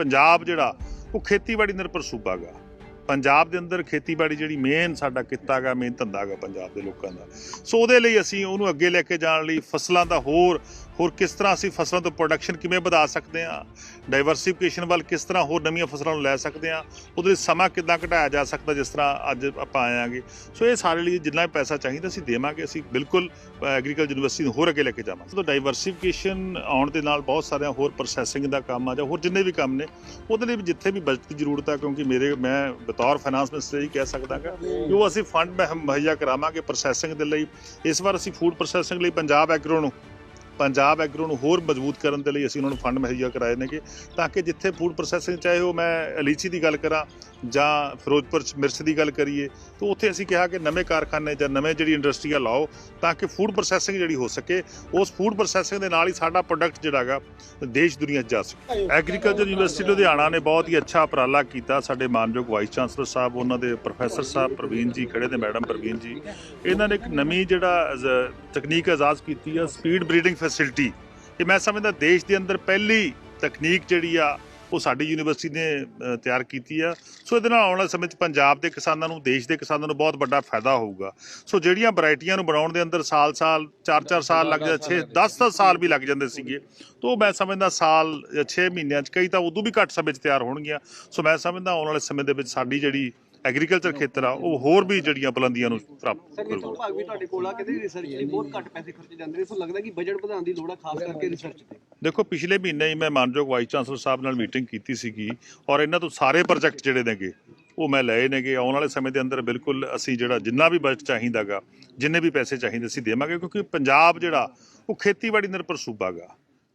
ਪੰਜਾਬ ਜਿਹੜਾ, ਉਹ ਖੇਤੀਬਾੜੀ ਨਿਰਭਰ ਸੂਬਾ ਗਾ। ਪੰਜਾਬ ਦੇ ਅੰਦਰ ਖੇਤੀਬਾੜੀ ਜਿਹੜੀ ਮੇਨ ਸਾਡਾ ਕਿੱਤਾ ਗਾ ਮੇਨ ਧੰਦਾ ਗਾ ਪੰਜਾਬ ਦੇ ਲੋਕਾਂ ਦਾ। ਸੋ ਉਹਦੇ ਲਈ ਅਸੀਂ ਉਹਨੂੰ ਅੱਗੇ ਲੈ ਕੇ ਜਾਣ ਲਈ ਫਸਲਾਂ ਦਾ ਹੋਰ ਹੋਰ ਕਿਸ ਤਰ੍ਹਾਂ ਅਸੀਂ ਫਸਲਾਂ ਤੋਂ ਪ੍ਰੋਡਕਸ਼ਨ ਕਿਵੇਂ ਵਧਾ ਸਕਦੇ ਹਾਂ? ਡਾਈਵਰਸਿਫਿਕੇਸ਼ਨ ਵੱਲ ਕਿਸ ਤਰ੍ਹਾਂ ਹੋਰ ਨਵੀਆਂ ਫਸਲਾਂ ਨੂੰ ਲੈ ਸਕਦੇ ਹਾਂ? ਉਹਦੇ ਲਈ ਸਮਾਂ ਕਿੱਦਾਂ ਘਟਾਇਆ ਜਾ ਸਕਦਾ ਜਿਸ ਤਰ੍ਹਾਂ ਅੱਜ ਆਪਾਂ ਆਇਆਂਗੇ ਸੋ ਇਹ ਸਾਰੇ ਲਈ ਜਿੰਨਾ ਵੀ ਪੈਸਾ ਚਾਹੀਦਾ ਅਸੀਂ ਦੇਵਾਂਗੇ। ਅਸੀਂ ਬਿਲਕੁਲ ਐਗਰੀਕਲਚਰ ਯੂਨੀਵਰਸਿਟੀ ਨੂੰ ਹੋਰ ਅੱਗੇ ਲੈ ਕੇ ਜਾਵਾਂਗੇ। ਸੋ ਡਾਈਵਰਸਿਫਿਕੇਸ਼ਨ ਆਉਣ ਦੇ ਨਾਲ ਬਹੁਤ ਸਾਰਿਆਂ ਹੋਰ ਪ੍ਰੋਸੈਸਿੰਗ ਦਾ ਕੰਮ ਆ ਜਾਂ ਹੋਰ ਜਿੰਨੇ ਵੀ ਕੰਮ ਨੇ, ਉਹਦੇ ਲਈ ਵੀ ਜਿੱਥੇ ਵੀ ਬਜਟ ਦੀ ਜ਼ਰੂਰਤ ਆ, ਕਿਉਂਕਿ ਮੇਰੇ, ਮੈਂ ਬਤੌਰ ਫਾਈਨਾਂਸ ਮਿਨਿਸਟਰ ਹੀ ਕਹਿ ਸਕਦਾਗਾ ਕਿ ਉਹ ਅਸੀਂ ਫੰਡ ਮੁਹੱਈਆ ਕਰਾਵਾਂਗੇ ਪ੍ਰੋਸੈਸਿੰਗ ਦੇ ਲਈ। ਇਸ ਵਾਰ ਅਸੀਂ ਫੂਡ ਪ੍ਰੋਸੈਸਿੰਗ ਲਈ ਪੰਜਾਬ ਐਗਰੋ ਨੂੰ ਪੰਜਾਬ ਐਗਰੋ ਨੂੰ ਹੋਰ ਮਜ਼ਬੂਤ ਕਰਨ ਦੇ ਲਈ ਅਸੀਂ ਉਹਨਾਂ ਨੂੰ ਫੰਡ ਮੁਹੱਈਆ ਕਰਾਏ ਨੇਗੇ ਤਾਂ ਕਿ ਜਿੱਥੇ ਫੂਡ ਪ੍ਰੋਸੈਸਿੰਗ ਚਾਹੇ ਉਹ ਮੈਂ ਅਲੀਚੀ ਦੀ ਗੱਲ ਕਰਾਂ ਜਾਂ ਫਿਰੋਜ਼ਪੁਰ ਚ ਮਿਰਚ ਦੀ ਗੱਲ ਕਰੀਏ, ਤਾਂ ਉੱਥੇ ਅਸੀਂ ਕਿਹਾ ਕਿ ਨਵੇਂ ਕਾਰਖਾਨੇ ਜਾਂ ਨਵੇਂ ਜਿਹੜੀ ਇੰਡਸਟਰੀਆਂ ਲਾਓ ਤਾਂ ਕਿ ਫੂਡ ਪ੍ਰੋਸੈਸਿੰਗ ਜਿਹੜੀ ਹੋ ਸਕੇ, ਉਸ ਫੂਡ ਪ੍ਰੋਸੈਸਿੰਗ ਦੇ ਨਾਲ ਹੀ ਸਾਡਾ ਪ੍ਰੋਡਕਟ ਜਿਹੜਾ ਹੈਗਾ ਦੇਸ਼ ਦੁਨੀਆ 'ਚ ਜਾ ਸਕੇ। ਐਗਰੀਕਲਚਰ ਯੂਨੀਵਰਸਿਟੀ ਲੁਧਿਆਣਾ ਨੇ ਬਹੁਤ ਹੀ ਅੱਛਾ ਉਪਰਾਲਾ ਕੀਤਾ, ਸਾਡੇ ਮਾਨਯੋਗ ਵਾਈਸ ਚਾਂਸਲਰ ਸਾਹਿਬ, ਉਹਨਾਂ ਦੇ ਪ੍ਰੋਫੈਸਰ ਸਾਹਿਬ ਪ੍ਰਵੀਨ ਜੀ, ਖੜੇ ਨੇ ਮੈਡਮ ਪ੍ਰਵੀਨ ਜੀ। ਇਹਨਾਂ ਨੇ ਇੱਕ ਨਵੀਂ ਜਿਹੜਾ ਤਕਨੀਕ ਆਜ਼ਾਦ ਕੀਤੀ ਆ ਸਪੀਡ ਬਰੀਡਿੰਗ ਫੈਸਿਲਿਟੀ ਇਹ ਮੈਂ ਸਮਝਦਾ ਦੇਸ਼ ਦੇ ਅੰਦਰ ਪਹਿਲੀ ਤਕਨੀਕ ਜਿਹੜੀ ਆ, ਉਹ ਸਾਡੀ ਯੂਨੀਵਰਸਿਟੀ ਨੇ ਤਿਆਰ ਕੀਤੀ ਆ। ਸੋ ਇਹਦੇ ਨਾਲ ਆਉਣ ਵਾਲੇ ਸਮੇਂ 'ਚ ਪੰਜਾਬ ਦੇ ਕਿਸਾਨਾਂ ਨੂੰ, ਦੇਸ਼ ਦੇ ਕਿਸਾਨਾਂ ਨੂੰ ਬਹੁਤ ਵੱਡਾ ਫਾਇਦਾ ਹੋਊਗਾ। ਸੋ ਜਿਹੜੀਆਂ ਵੈਰਾਈਟੀਆਂ ਨੂੰ ਬਣਾਉਣ ਦੇ ਅੰਦਰ ਸਾਲ-ਸਾਲ 4-4 ਸਾਲ ਲੱਗ ਜਾਂਦੇ 6 10-10 ਸਾਲ ਵੀ ਲੱਗ ਜਾਂਦੇ ਸੀਗੇ। ਤੋਂ ਮੈਂ ਸਮਝਦਾ ਸਾਲ ਜਾਂ 6 ਮਹੀਨਿਆਂ 'ਚ ਕਈ ਤਾਂ ਉਦੋਂ ਵੀ ਘੱਟ ਸਮੇਂ 'ਚ ਤਿਆਰ ਹੋਣਗੀਆਂ। ਸੋ ਮੈਂ ਸਮਝਦਾ ਆਉਣ ਵਾਲੇ ਸਮੇਂ ਦੇ ਵਿੱਚ ਸਾਡੀ ਜਿਹੜੀ ਐਗਰੀਕਲਚਰ ਖੇਤਰ ਆ ਉਹ ਹੋਰ ਵੀ ਜਿਹੜੀਆਂ ਬੁਲੰਦੀਆਂ ਨੂੰ ਪ੍ਰਾਪਤ ਸਰ ਕਰੂਗਾ ਵਿਭਾਗ ਵੀ ਤੁਹਾਡੇ ਕੋਲ ਆ ਕਹਿੰਦੇ ਰਿਸਰਚ ਲਈ ਬਹੁਤ ਘੱਟ ਪੈਸੇ ਖਰਚੇ ਜਾਂਦੇ ਨੇ ਸੋ ਲੱਗਦਾ ਕਿ ਬਜਟ ਵਧਾਉਣ ਦੀ ਲੋੜ ਆ ਖਾਸ ਕਰਕੇ ਰਿਸਰਚ ਤੇ? ਦੇਖੋ ਪਿਛਲੇ ਮਹੀਨੇ ਹੀ ਮੈਂ ਮਾਨਯੋਗ ਵਾਈਸ ਚਾਂਸਲਰ ਸਾਹਿਬ ਨਾਲ ਮੀਟਿੰਗ ਕੀਤੀ ਸੀਗੀ ਔਰ ਇਹਨਾਂ ਤੋਂ ਸਾਰੇ ਪ੍ਰੋਜੈਕਟ ਜਿਹੜੇ ਨੇਗੇ ਉਹ ਮੈਂ ਲਏ ਨੇਗੇ। ਆਉਣ ਵਾਲੇ ਸਮੇਂ ਦੇ ਅੰਦਰ ਬਿਲਕੁਲ ਅਸੀਂ ਜਿਹੜਾ ਜਿੰਨਾ ਵੀ ਬਜਟ ਚਾਹੀਦਾਗਾ ਜਿੰਨੇ ਵੀ ਪੈਸੇ ਚਾਹੀਦੇ ਅਸੀਂ ਦੇਵਾਂਗੇ ਕਿਉਂਕਿ ਪੰਜਾਬ ਜਿਹੜਾ ਉਹ ਖੇਤੀਬਾੜੀ ਨਿਰਭਰ ਸੂਬਾ ਗਾ।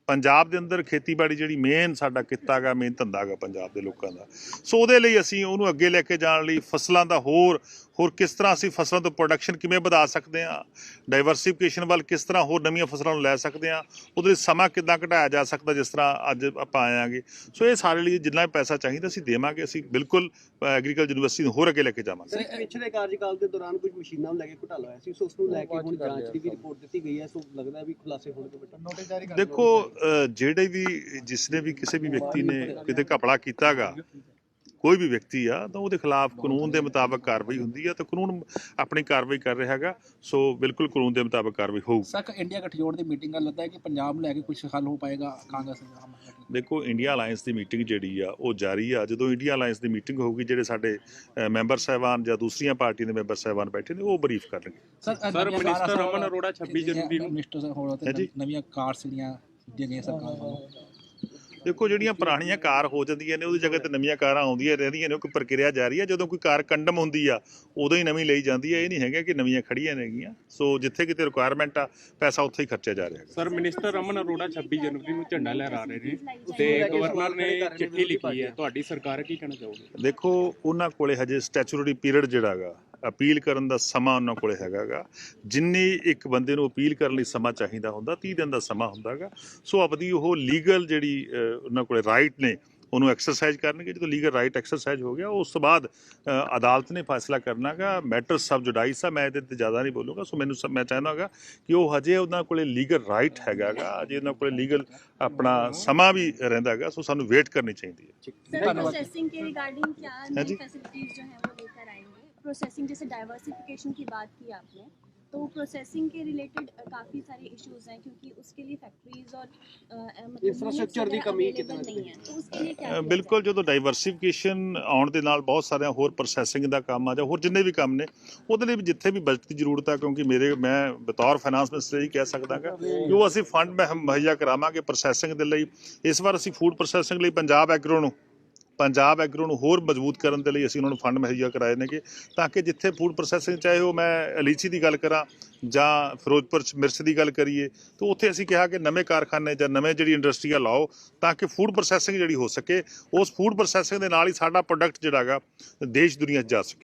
ਪੰਜਾਬ ਦੇ ਅੰਦਰ ਖੇਤੀਬਾੜੀ ਜਿਹੜੀ ਮੇਨ ਸਾਡਾ ਕਿੱਤਾ ਗਾ ਮੇਨ ਧੰਦਾ ਗਾ ਪੰਜਾਬ ਦੇ ਲੋਕਾਂ ਦਾ। ਸੋ ਉਹਦੇ ਲਈ ਅਸੀਂ ਉਹਨੂੰ ਅੱਗੇ ਲੈ ਕੇ ਜਾਣ ਲਈ ਫਸਲਾਂ ਦਾ ਹੋਰ ਹੋਰ ਕਿਸ ਤਰ੍ਹਾਂ ਅਸੀਂ ਫਸਲਾਂ ਤੋਂ ਪ੍ਰੋਡਕਸ਼ਨ ਕਿਵੇਂ ਵਧਾ ਸਕਦੇ ਹਾਂ? ਡਾਈਵਰਸਿਫਿਕੇਸ਼ਨ ਵੱਲ ਕਿਸ ਤਰ੍ਹਾਂ ਹੋਰ ਨਵੀਆਂ ਫਸਲਾਂ ਨੂੰ ਲੈ ਸਕਦੇ ਹਾਂ? ਉਹਦੇ ਲਈ ਸਮਾਂ ਕਿੱਦਾਂ ਘਟਾਇਆ ਜਾ ਸਕਦਾ ਜਿਸ ਤਰ੍ਹਾਂ ਅੱਜ ਆਪਾਂ ਆਇਆਂਗੇ ਸੋ ਇਹ ਸਾਰੇ ਲਈ ਜਿੰਨਾ ਪੈਸਾ ਚਾਹੀਦਾ ਅਸੀਂ ਦੇਵਾਂਗੇ ਅਸੀਂ ਬਿਲਕੁਲ ਐਗਰੀਕਲਚਰ ਯੂਨੀਵਰਸਿਟੀ ਨੂੰ ਹੋਰ ਅੱਗੇ ਲੈ ਕੇ ਜਾਵਾਂਗੇ। ਸਰ ਪਿਛਲੇ ਕਾਰਜਕਾਲ ਦੇ ਦੌਰਾਨ ਕੁਝ ਮਸ਼ੀਨਾਂ ਨੂੰ ਲੈ ਕੇ ਘੁਟਾਲਾ ਹੋਇਆ ਸੀ ਸੋ ਉਸ ਨੂੰ ਲੈ ਕੇ ਹੁਣ ਜਾਂਚ ਦੀ ਵੀ ਰਿਪੋਰਟ ਦਿੱਤੀ ਗਈ ਹੈ ਸੋ ਲੱਗਦਾ ਵੀ ਖੁਲਾਸੇ ਹੋਣਗੇ ਬੇਟਾ। ਨੋਟਿਸ ਜਾਰੀ ਦੇਖੋ ਅ, ਜਿਹੜੇ ਵੀ ਜਿਸਨੇ ਵੀ ਕਿਸੇ ਵੀ ਵਿਅਕਤੀ ਨੇ ਕਿਤੇ ਘਪਲਾ ਕੀਤਾਗਾ ਕੋਈ ਵੀ ਵਿਅਕਤੀ ਆ ਤਾਂ ਉਹਦੇ ਖਿਲਾਫ ਕਾਨੂੰਨ ਦੇ ਮੁਤਾਬਕ ਕਾਰਵਾਈ ਹੁੰਦੀ ਆ ਤਾਂ ਕਾਨੂੰਨ ਆਪਣੀ ਕਾਰਵਾਈ ਕਰ ਰਿਹਾ ਹੈਗਾ ਸੋ ਬਿਲਕੁਲ ਕਾਨੂੰਨ ਦੇ ਮੁਤਾਬਕ ਕਾਰਵਾਈ ਹੋਊ। ਸਰ ਇੰਡੀਆ ਗਠਜੋੜ ਦੀ ਮੀਟਿੰਗ ਦਾ ਲੱਗਦਾ ਹੈ ਕਿ ਪੰਜਾਬ ਨੂੰ ਲੈ ਕੇ ਕੁਝ ਹੱਲ ਹੋ ਪਾਏਗਾ ਕਾਂਗਰਸ ਦੇਖੋ ਇੰਡੀਆ ਅਲਾਈਅੰਸ ਦੀ ਮੀਟਿੰਗ ਜਿਹੜੀ ਆ ਉਹ ਜਾਰੀ ਆ। ਜਦੋਂ ਇੰਡੀਆ ਅਲਾਈਅੰਸ ਦੀ ਮੀਟਿੰਗ ਹੋਊਗੀ ਜਿਹੜੇ ਸਾਡੇ ਮੈਂਬਰ ਸਾਹਿਬਾਨ ਜਾਂ ਦੂਸਰੀਆਂ ਪਾਰਟੀਆਂ ਦੇ ਮੈਂਬਰ ਸਾਹਿਬਾਨ ਬੈਠੇ ਨੇ ਉਹ ਬਰੀਫ ਕਰਨਗੇ। Sir sir, minister Raman Arora 26 ਜਨਵਰੀ ਨੂੰ- ਮਿਨਿਸਟਰ ਸਰ ਹੋਰ ਹੈ ਜੀ। ਤੇ ਨਵੀਆਂ ਕਾਰਸ ਜਿਹੜੀਆਂ ਸਰਕਾਰ ਵੱਲੋਂ। ਦੇਖੋ ਜਿਹੜੀਆਂ ਪੁਰਾਣੀਆਂ ਕਾਰ ਹੋ ਜਾਂਦੀਆਂ ਨੇ ਉਹਦੀ ਜਗ੍ਹਾ ਤੇ ਨਵੀਆਂ ਕਾਰਾਂ ਆਉਂਦੀਆਂ ਰਹਿੰਦੀਆਂ ਨੇ ਉਹ ਕੋਈ ਪ੍ਰਕਿਰਿਆ ਜਾਰੀ ਆ ਜਦੋਂ ਕੋਈ ਕਾਰ ਕੰਡਮ ਹੁੰਦੀ ਆ ਉਦੋਂ ਹੀ ਨਵੀਂ ਲਈ ਜਾਂਦੀ ਆ। ਇਹ ਨਹੀਂ ਹੈਗਾ ਕਿ ਨਵੀਆਂ ਖੜੀਆਂ ਨੇਗੀਆਂ ਸੋ ਜਿੱਥੇ ਕਿਤੇ ਰਿਕੁਆਇਰਮੈਂਟ ਆ ਪੈਸਾ ਉੱਥੇ ਹੀ ਖਰਚਿਆ ਜਾ ਰਿਹਾ ਹੈ ਸਰ ਮਿਨਿਸਟਰ ਰਮਨ ਅਰੋੜਾ 26 ਜਨਵਰੀ ਨੂੰ ਝੰਡਾ ਲਹਿਰਾ ਰਹੇ ਨੇ ਤੇ ਗਵਰਨਰ ਨੇ ਚਿੱਠੀ ਲਿਖੀ ਹੈ। ਤੁਹਾਡੀ ਸਰਕਾਰ ਕੀ ਕਹਿਣਾ ਚਾਹੋਗੇ? ਦੇਖੋ ਉਹਨਾਂ ਕੋਲੇ ਹਜੇ ਸਟੈਚੂਟਰੀ ਪੀਰੀਅਡ ਜਿਹੜਾਗਾ ਅਪੀਲ ਕਰਨ ਦਾ ਸਮਾਂ ਉਹਨਾਂ ਕੋਲੇ ਹੈਗਾਗਾ ਜਿੰਨੀ ਇੱਕ ਬੰਦੇ ਨੂੰ ਅਪੀਲ ਕਰਨ ਲਈ ਸਮਾਂ ਚਾਹੀਦਾ ਹੁੰਦਾ 30 ਦਿਨ ਦਾ ਸਮਾਂ ਹੁੰਦਾਗਾ ਸੋ ਆਪਦੀ ਉਹ ਲੀਗਲ ਜਿਹੜੀ ਉਹਨਾਂ ਕੋਲੇ ਰਾਈਟ ਨੇ ਉਹਨੂੰ ਐਕਸਰਸਾਈਜ਼ ਕਰਨਗੇ। ਜਦੋਂ ਲੀਗਲ ਰਾਈਟ ਐਕਸਰਸਾਈਜ਼ ਹੋ ਗਿਆ ਉਸ ਤੋਂ ਬਾਅਦ ਅਦਾਲਤ ਨੇ ਫੈਸਲਾ ਕਰਨਾਗਾ ਮੈਟਰ ਸਬ ਜੁਡਾਈਸ ਆ ਮੈਂ ਇਹਦੇ ਤੇ ਜ਼ਿਆਦਾ ਨਹੀਂ ਬੋਲੂਗਾ। ਸੋ ਮੈਨੂੰ ਮੈਂ ਚਾਹਨਾਗਾ ਕਿ ਉਹ ਹਜੇ ਉਹਨਾਂ ਕੋਲੇ ਲੀਗਲ ਰਾਈਟ ਹੈਗਾਗਾ ਅਜੇ ਉਹਨਾਂ ਕੋਲੇ ਲੀਗਲ ਆਪਣਾ ਸਮਾਂ ਵੀ ਰਹਿੰਦਾਗਾ ਸੋ ਸਾਨੂੰ ਵੇਟ ਕਰਨੀ ਚਾਹੀਦੀ ਹੈ। ਧੰਨਵਾਦ ਪ੍ਰੋਸੈਸਿੰਗ ਕੇ ਰਿਗਾਰਡਿੰਗ ਕੀ ਫੈਸਿਲਿਟੀਜ਼ ਜੋ ਹੈ प्रोसेसिंग जैसे डाइवर्सिफिकेशन की बात की आपने तो प्रोसेसिंग के रिलेटेड काफ़ी सारे इश्यूज हैं क्योंकि उसके लिए फैक्ट्रीज और अ, अ, मतलब Infrastructure units ਦੀ वगैरह ਕਮੀ available ਕਿਤੇ ਨਾ नहीं है तो उसके लिए क्या ਅ, किया ਬਿਲਕੁਲ जाए? ਜਦੋਂ ਡਾਈਵਰਸਿਫਿਕੇਸ਼ਨ ਆਉਣ ਦੇ ਨਾਲ ਬਹੁਤ ਸਾਰਿਆਂ ਹੋਰ ਪ੍ਰੋਸੈਸਿੰਗ ਦਾ ਕੰਮ ਆ ਜਾਂ ਹੋਰ ਜਿੰਨੇ ਵੀ ਕੰਮ ਨੇ ਉਹਦੇ ਲਈ ਵੀ ਜਿੱਥੇ ਵੀ ਬਜਟ ਦੀ ਜ਼ਰੂਰਤ ਆ ਕਿਉਂਕਿ ਮੇਰੇ ਮੈਂ ਬਤੌਰ ਫਾਈਨਾਂਸ ਮਿਨਿਸਟਰ ਹੀ ਕਹਿ ਸਕਦਾਗਾ ਕਿ ਉਹ ਅਸੀਂ ਫੰਡ ਮੁਹੱਈਆ ਕਰਾਵਾਂਗੇ ਪ੍ਰੋਸੈਸਿੰਗ ਦੇ ਲਈ ਇਸ ਵਾਰ ਅਸੀਂ ਫੂਡ ਪ੍ਰੋਸੈਸਿੰਗ ਲਈ ਪੰਜਾਬ ਐਗਰੋ ਨੂੰ ਪੰਜਾਬ ਐਗਰੋ ਨੂੰ ਹੋਰ ਮਜ਼ਬੂਤ ਕਰਨ ਦੇ ਲਈ ਅਸੀਂ ਉਹਨਾਂ ਨੂੰ ਫੰਡ ਮੁਹੱਈਆ ਕਰਾਏ ਨੇਗੇ ਤਾਂ ਕਿ ਜਿੱਥੇ ਫੂਡ ਪ੍ਰੋਸੈਸਿੰਗ ਚਾਹੇ ਉਹ ਮੈਂ ਅਲੀਚੀ ਦੀ ਗੱਲ ਕਰਾਂ ਜਾਂ ਫਿਰੋਜ਼ਪੁਰ ਚ ਮਿਰਚ ਦੀ ਗੱਲ ਕਰੀਏ, ਤਾਂ ਉੱਥੇ ਅਸੀਂ ਕਿਹਾ ਕਿ ਨਵੇਂ ਕਾਰਖਾਨੇ ਜਾਂ ਨਵੇਂ ਜਿਹੜੀ ਇੰਡਸਟਰੀਆਂ ਲਾਓ ਤਾਂ ਕਿ ਫੂਡ ਪ੍ਰੋਸੈਸਿੰਗ ਜਿਹੜੀ ਹੋ ਸਕੇ, ਉਸ ਫੂਡ ਪ੍ਰੋਸੈਸਿੰਗ ਦੇ ਨਾਲ ਹੀ ਸਾਡਾ ਪ੍ਰੋਡਕਟ ਜਿਹੜਾਗਾ ਦੇਸ਼ ਦੁਨੀਆ 'ਚ ਜਾ ਸਕੇ।